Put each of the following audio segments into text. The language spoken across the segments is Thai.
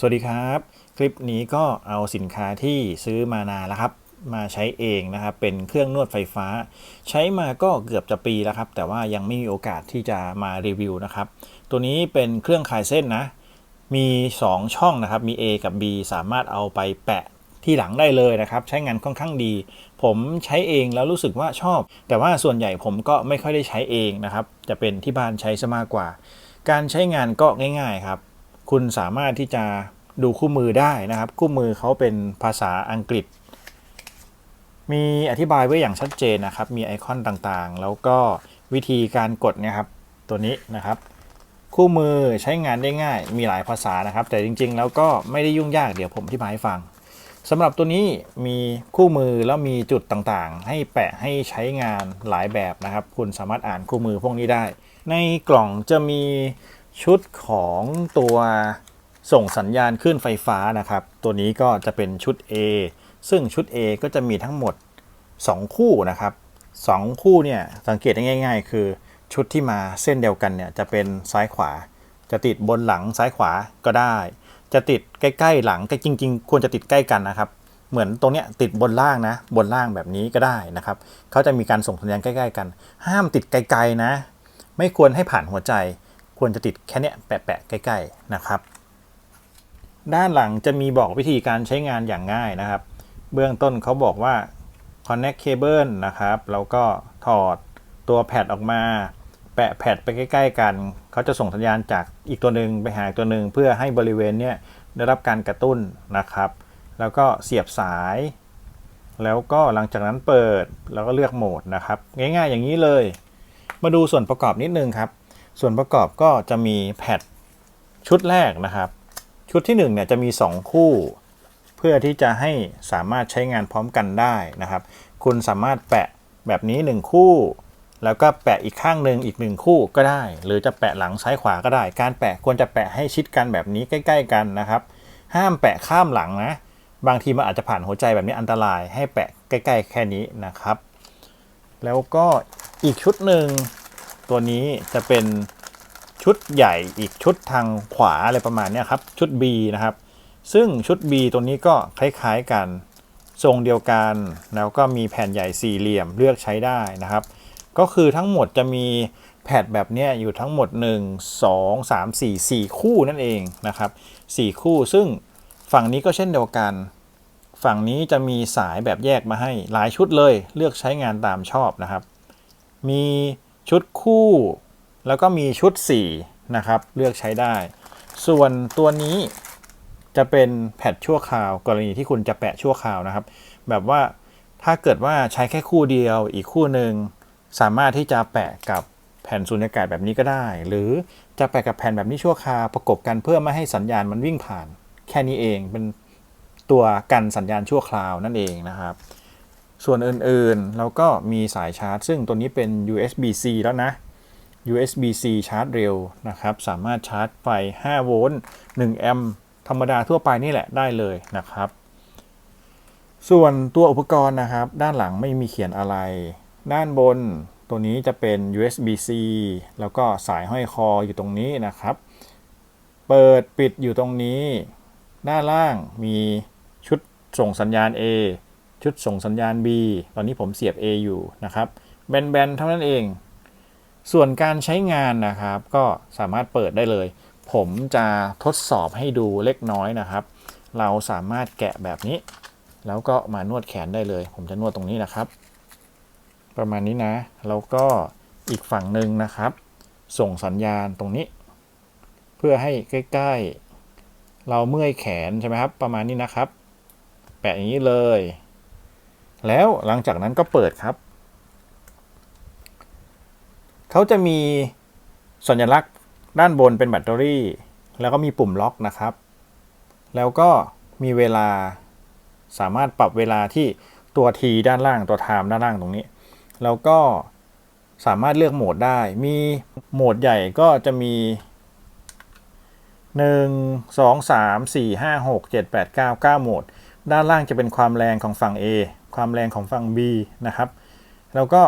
สวัสดีครับ คลิปนี้ก็เอาสินค้าที่ซื้อมานานแล้วครับ มาใช้เองนะครับ เป็นเครื่องนวดไฟฟ้า ใช้มาก็เกือบจะปีแล้วครับ แต่ว่ายังไม่มีโอกาสที่จะมารีวิวนะครับ ตัวนี้เป็นเครื่องคลายเส้นนะ มี 2 ช่องนะครับ มี A กับ B สามารถเอาไปแปะที่หลังได้เลยนะครับ ใช้งานค่อนข้างดี ผมใช้เองแล้วรู้สึกว่าชอบ แต่ว่าส่วนใหญ่ผมก็ไม่ค่อยได้ใช้เองนะครับ จะเป็นที่บ้านใช้ซะมากกว่า การใช้งานก็ง่าย ๆ ครับ คุณสามารถที่จะดูคู่มือได้นะครับ คู่มือเขาเป็นภาษาอังกฤษ มีอธิบายไว้อย่างชัดเจนนะครับ มีไอคอนต่างๆ แล้วก็วิธีการกดเนะครับ ตัวนี้นะครับ คู่มือใช้งานได้ง่าย มีหลายภาษานะครับ แต่จริง ๆ แล้วก็ไม่ได้ยุ่งยากเดี๋ยวผมอธิบายให้ฟังสำหรับตัวนี้มีคู่มือแล้วมีจุดต่างๆ ให้แปะให้ใช้งานหลายแบบนะครับ คุณสามารถอ่านคู่มือพวกนี้ได้ ในกล่องจะมี ชุดของตัวส่งสัญญาณขึ้นไฟฟ้านะครับ ตัวนี้ก็จะเป็นชุด A ซึ่งชุด A ก็จะมีทั้งหมด 2 คู่นะครับ 2 คู่เนี่ยสังเกตได้ง่าย ๆ คือชุดที่มาเส้นเดียวกันเนี่ยจะเป็นซ้ายขวา จะติดบนหลังซ้ายขวาก็ได้ จะติดใกล้ๆหลังแต่จริง ๆ ควรจะติดใกล้กันนะครับ เหมือนตรงเนี้ยติดบนล่างนะ บนล่างแบบนี้ก็ได้นะครับเขาจะมีการส่งสัญญาณใกล้ ๆ กัน ห้ามติดไกลๆนะ ไม่ควรให้ผ่านหัวใจ ควรจะติดแค่เนี้ยแปะๆใกล้ ๆนะครับ ด้านหลังจะมีบอกวิธีการใช้งานอย่างง่ายนะครับ เบื้องต้นเขาบอกว่า connect cable นะครับแล้วก็ถอดตัวแพดออกมา แปะแพดไปใกล้ ๆ กัน เขาจะส่งสัญญาณจากอีกตัวหนึ่งไปหาอีกตัวหนึ่งเพื่อให้บริเวณเนี้ยได้รับการกระตุ้นนะครับ แล้วก็เสียบสาย แล้วก็หลังจากนั้นเปิดแล้วก็เลือกโหมดนะครับ ง่ายๆอย่างนี้เลย มาดูส่วนประกอบนิดนึงครับ ส่วนประกอบก็จะมีแพดชุดแรกนะครับ ชุดที่1เนี่ยจะมี 2 คู่ เพื่อที่จะให้สามารถใช้งานพร้อมกันได้นะครับ คุณสามารถแปะแบบนี้ 1 คู่ แล้วก็แปะอีกข้างหนึ่งอีก 1 คู่ก็ได้ หรือจะแปะหลังซ้ายขวาก็ได้ การแปะควรจะแปะให้ชิดกันแบบนี้ใกล้ ๆ กันนะครับ ห้ามแปะข้ามหลังนะบางทีมันอาจจะผ่านหัวใจแบบนี้อันตรายให้แปะใกล้ ๆ แค่นี้นะครับ แล้วก็อีกชุดหนึ่งตัวนี้จะเป็น ชุดใหญ่อีกชุดทางขวาอะไรประมาณนี้ครับ ชุด B นะครับ ซึ่งชุด B ตัวนี้ก็คล้ายๆกัน ทรงเดียวกัน แล้วก็มีแผ่นใหญ่สี่เหลี่ยมเลือกใช้ได้นะครับ ก็คือทั้งหมดจะมีแพดแบบนี้อยู่ทั้งหมด 1 2 3 4 4 คู่นั่นเองนะครับ4คู่ ซึ่งฝั่งนี้ก็เช่นเดียวกัน ฝั่งนี้จะมีสายแบบแยกมาให้หลายชุดเลย เลือกใช้งานตามชอบนะครับ มีชุดคู่ แล้วก็มีชุด 4 นะครับเลือกใช้ได้ ส่วนตัวนี้จะเป็นแพทชั่วคราว กรณีที่คุณจะแปะชั่วคราวนะครับ แบบว่าถ้าเกิดว่าใช้แค่คู่เดียวอีกคู่หนึ่งสามารถที่จะแปะกับแผ่นสูญญากาศแบบนี้ก็ได้ หรือจะแปะกับแผ่นแบบนี้ชั่วคราวประกบกันเพื่อไม่ให้สัญญาณมันวิ่งผ่าน แค่นี้เองเป็นตัวกันสัญญาณชั่วคราวนั่นเองนะครับ ส่วนอื่นๆเราก็มีสายชาร์จ ซึ่งตัวนี้เป็น USB-C แล้วนะ USB-C ชาร์จเร็วนะครับ สามารถชาร์จไฟ 5 โวลต์ 1 แอมป์ธรรมดาทั่วไปนี่แหละได้เลยนะครับ ส่วนตัวอุปกรณ์นะครับ ด้านหลังไม่มีเขียนอะไร ด้านบนตัวนี้จะเป็น USB-C แล้วก็สายห้อยคออยู่ตรงนี้นะครับ เปิดปิดอยู่ตรงนี้ ด้านล่างมีชุดส่งสัญญาณ A ชุดส่งสัญญาณ B ตอนนี้ผมเสียบ A อยู่นะครับ แบนๆเท่านั้นเอง ส่วนการใช้งานนะครับ ก็สามารถเปิดได้เลย ผมจะทดสอบให้ดูเล็กน้อยนะครับ เราสามารถแกะแบบนี้ แล้วก็มานวดแขนได้เลย ผมจะนวดตรงนี้นะครับ ประมาณนี้นะ แล้วก็อีกฝั่งหนึ่งนะครับ ส่งสัญญาณตรงนี้ เพื่อให้ใกล้ ๆ เราเมื่อยแขนใช่ไหมครับ ประมาณนี้นะครับ แปะอย่างนี้เลย แล้วหลังจากนั้นก็เปิดครับ เขาจะมีสัญลักษณ์ด้านบนเป็นแบตเตอรี่ แล้วก็มีปุ่มล็อกนะครับ แล้วก็มีเวลาสามารถปรับเวลาที่ตัว T ด้านล่างตัว Time ด้านล่างตรงนี้ แล้วก็สามารถเลือกโหมดได้ มีโหมดใหญ่ก็จะมี 1 2 3 4 5 6 7 8 9 9 โหมด ด้านล่างจะเป็นความแรงของฝั่ง A ความแรงของฝั่ง B นะครับ แล้วก็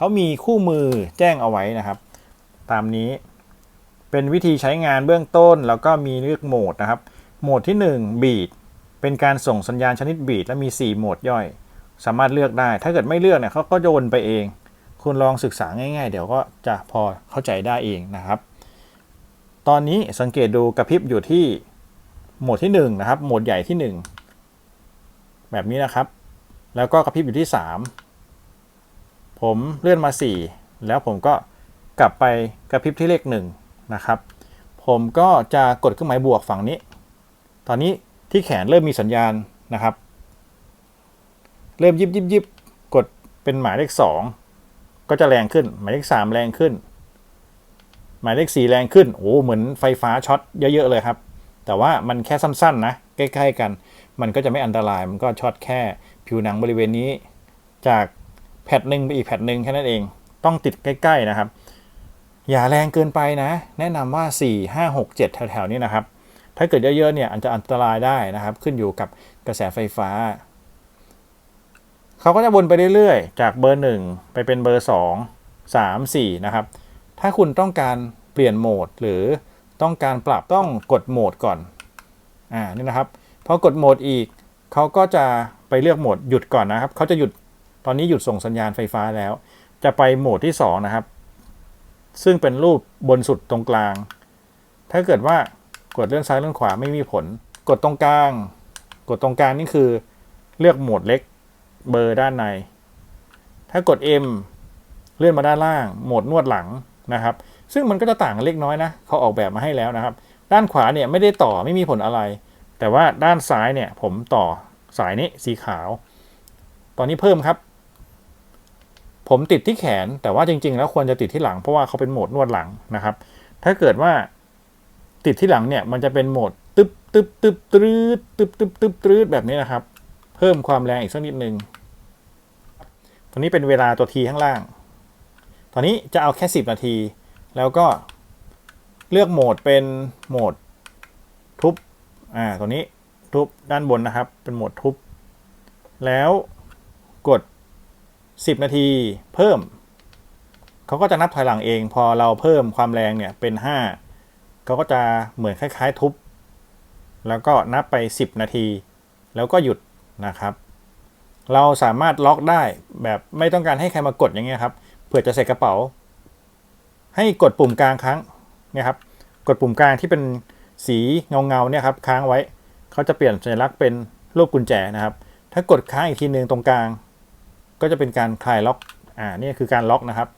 เขามีคู่มือแจ้งเอาไว้นะครับ ตามนี้เป็นวิธีใช้งานเบื้องต้น แล้วก็มีเลือกโหมดนะครับ โหมดที่ 1 บีดเป็นการส่งสัญญาณชนิดบีดและมี 4 โหมดย่อย สามารถเลือกได้ ถ้าเกิดไม่เลือกเนี่ยเขาก็โยนไปเอง คุณลองศึกษาง่าย ๆ เดี๋ยวก็จะพอเข้าใจได้เองนะครับ ตอนนี้สังเกตดูกระพริบอยู่ที่โหมดที่ 1 นะครับ โหมดใหญ่ที่ 1 แบบนี้นะครับ แล้วก็กระพริบอยู่ที่ 3 ผมเลื่อนมา 4 แล้วผมก็กลับไปกระพริบที่เลข1นะครับ ผมก็จะกดเครื่องหมายบวกฝั่งนี้ ตอนนี้ที่แขนเริ่มมีสัญญาณนะครับ เริ่มยิบยิบยิบกดเป็นหมายเลขสองก็จะแรงขึ้น หมายเลขสามแรงขึ้น หมายเลขสี่แรงขึ้น โอ้เหมือนไฟฟ้าช็อตเยอะ ๆ เลยครับ แต่ว่ามันแค่สั้นๆนะ ใกล้ ๆ กัน มันก็จะไม่อันตราย มันก็ช็อตแค่ผิวหนังบริเวณนี้ จาก ผ่นหนึ่งไปอีกแผ่นหนึ่งแค่นั้นเอง ต้องติดใกล้ ๆนะครับ อย่าแรงเกินไปนะ แนะนำว่า 4 5 6 7 แถวๆนี้นะครับ ถ้าเกิดเยอะๆเนี่ยอาจจะอันตรายได้นะครับ ขึ้นอยู่กับกระแสไฟฟ้า เขาก็จะวนไปเรื่อยๆ จากเบอร์ 1 ไปเป็นเบอร์ 2 3 4 นะครับ ถ้าคุณต้องการเปลี่ยนโหมดหรือต้องการปรับต้องกดโหมดก่อน อ่า นี่นะครับ พอกดโหมดอีก เขาก็จะไปเลือกโหมดหยุดก่อนนะครับ เขาจะหยุด ตอนนี้หยุดส่งสัญญาณไฟฟ้าแล้ว จะไปโหมดที่ 2 นะครับ ซึ่งเป็นรูปบนสุดตรงกลาง ถ้าเกิดว่ากดเลื่อนซ้ายเลื่อนขวาไม่มีผล กดตรงกลาง กดตรงกลางนี่คือเลือกโหมดเล็กเบอร์ด้านใน ถ้ากด M เลื่อนมาด้านล่าง โหมดนวดหลังนะครับ ซึ่งมันก็จะต่างกันเล็กน้อยนะเขาออกแบบมาให้แล้วนะครับ ด้านขวาเนี่ยไม่ได้ต่อไม่มีผลอะไร แต่ว่าด้านซ้ายเนี่ยผมต่อสายนี้สีขาว ตอนนี้เพิ่มครับ ผมติดที่แขนแต่ว่าจริง ๆ แล้วควรจะติดที่หลังเพราะว่าเขาเป็นโหมดนวดหลังนะครับ ถ้าเกิดว่าติดที่หลังเนี่ยมันจะเป็นโหมดตึ๊บตึ๊บตึ๊บตรืดตึ๊บตึ๊บตึ๊บตรืดแบบนี้นะครับ เพิ่มความแรงอีกสักนิดนึงตอนนี้เป็นเวลาตัวทีข้างล่าง ตอนนี้จะเอาแค่ 10 นาที แล้วก็เลือกโหมดเป็นโหมดทุบอ่าตัวนี้ทุบด้านบนนะครับ เป็นโหมดทุบ แล้วกด 10 นาทีเพิ่ม เขาก็จะนับถอยหลังเอง พอเราเพิ่มความแรงเนี่ยเป็น 5 เขาก็จะเหมือนคล้ายๆทุบ แล้วก็นับไป 10 นาที แล้วก็หยุดนะครับ เราสามารถล็อกได้แบบไม่ต้องการให้ใครมากดอย่างเงี้ยครับ เผื่อจะใส่กระเป๋า ให้กดปุ่มกลางครั้งเนี่ยครับ กดปุ่มกลางที่เป็นสีเงาเงาๆเนี่ยครับค้างไว้ เขาจะเปลี่ยนสัญลักษณ์เป็นรูปกุญแจนะครับ ถ้ากดค้างอีกทีหนึ่งตรงกลาง ก็จะเป็นการคลายล็อก อ่า นี่คือการล็อกนะครับ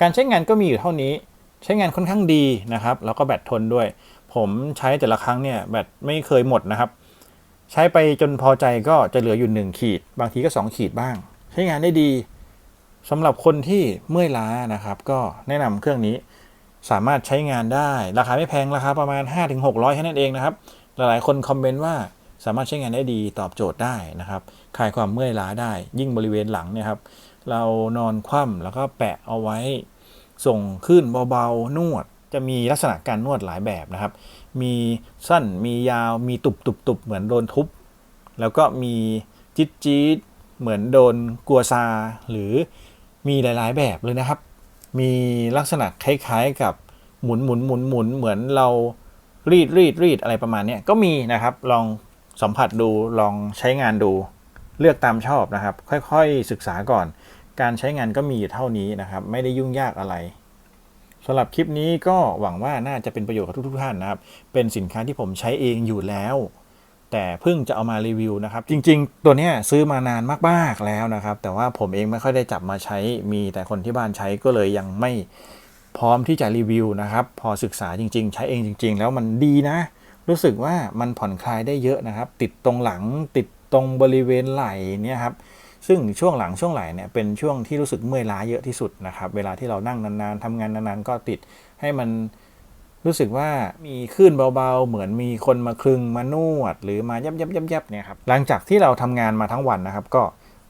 การใช้งานก็มีอยู่เท่านี้ ใช้งานค่อนข้างดีนะครับ แล้วก็แบตทนด้วย ผมใช้แต่ละครั้งเนี่ยแบตไม่เคยหมดนะครับ ใช้ไปจนพอใจก็จะเหลืออยู่ 1 ขีด บางทีก็ 2 ขีดบ้าง ใช้งานได้ดีสำหรับคนที่เมื่อยล้านะครับ ก็แนะนำเครื่องนี้สามารถใช้งานได้ ราคาไม่แพง ราคาประมาณ 5-600แค่นั้นเองนะครับ หลายๆ คนคอมเมนต์ว่า สามารถใช้งานได้ดีตอบโจทย์ได้นะครับคลายความเมื่อยล้าได้ ยิ่งบริเวณหลังเนี่ยครับเรานอนคว่ำแล้วก็แปะเอาไว้ ส่งขึ้นเบาๆนวดจะมีลักษณะการนวดหลายแบบนะครับ มีสั้นมียาวมีตุบตุบตุบเหมือนโดนทุบ แล้วก็มีจี๊ดจีดเหมือนโดนกัวซา หรือมีหลาย ๆ แบบเลยนะครับ มีลักษณะคล้ายๆกับหมุนหมุนหมุนหมุนเหมือนเรารีดรีดรีดอะไรประมาณนี้ก็มีนะครับลอง สัมผัสดูลองใช้งานดูเลือกตามชอบนะครับ ค่อยๆศึกษาก่อน การใช้งานก็มีอยู่เท่านี้นะครับ ไม่ได้ยุ่งยากอะไรสำหรับคลิปนี้ก็หวังว่าน่าจะเป็นประโยชน์กับทุกๆท่านนะครับ เป็นสินค้าที่ผมใช้เองอยู่แล้ว แต่เพิ่งจะเอามารีวิวนะครับ จริง ๆ ตัวนี้ซื้อมานานมากๆแล้วนะครับ แต่ว่าผมเองไม่ค่อยได้จับมาใช้ มีแต่คนที่บ้านใช้ก็เลยยังไม่พร้อมที่จะรีวิวนะครับ พอศึกษาจริง ๆ ใช้เองจริง ๆ แล้วมันดีนะ รู้สึกว่ามันผ่อนคลายได้เยอะนะครับ ติดตรงหลังติดตรงบริเวณไหล่เนี่ยครับซึ่งช่วงหลังช่วงไหล่เนี่ยเป็นช่วงที่รู้สึกเมื่อยล้าเยอะที่สุดนะครับเวลาที่เรานั่งนานๆทำงานนานๆก็ติดให้มันรู้สึกว่ามีคลื่นเบาๆ เหมือนมีคนมาคลึงมานวด หรือมายับยับยับยับเนี่ยครับหลังจากที่เราทำงานมาทั้งวันนะครับ ก็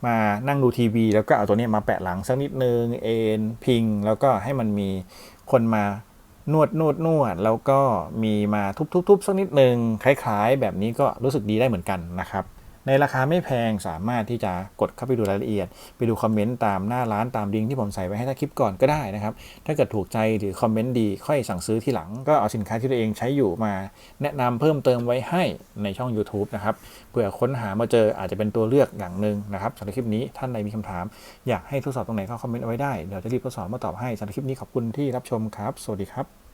มานั่งดูทีวี แล้วก็เอาตัวนี้มาแปะหลังสักนิดนึงเอนพิง แล้วก็ให้มันมีคนมา นวดนวดนวดแล้วก็มีมาทุบๆๆสักนิดนึงคล้าย ๆ แบบนี้ก็รู้สึกดีได้เหมือนกันนะครับ ในราคาไม่แพงสามารถที่จะกดเข้าไปดูรายละเอียด ไปดูคอมเมนต์ตามหน้าร้านตามลิงก์ที่ผมใส่ไว้ให้ถ้าคลิปก่อนก็ได้นะครับ ถ้าเกิดถูกใจหรือคอมเมนต์ดีค่อยสั่งซื้อที่หลัง ก็เอาสินค้าที่ตัวเองใช้อยู่มา แนะนำเพิ่มเติมไว้ให้ในช่อง YouTube นะครับเผื่อค้นหามาเจออาจจะเป็นตัวเลือกอย่างหนึ่งนะครับสำหรับคลิปนี้ท่านใดมีคำถาม อยากให้ทดสอบตรงไหนก็คอมเมนต์เอาไว้ได้เดี๋ยวจะรีบทดสอบมาตอบให้สำหรับคลิปนี้ขอบคุณที่รับชมครับ สวัสดีครับ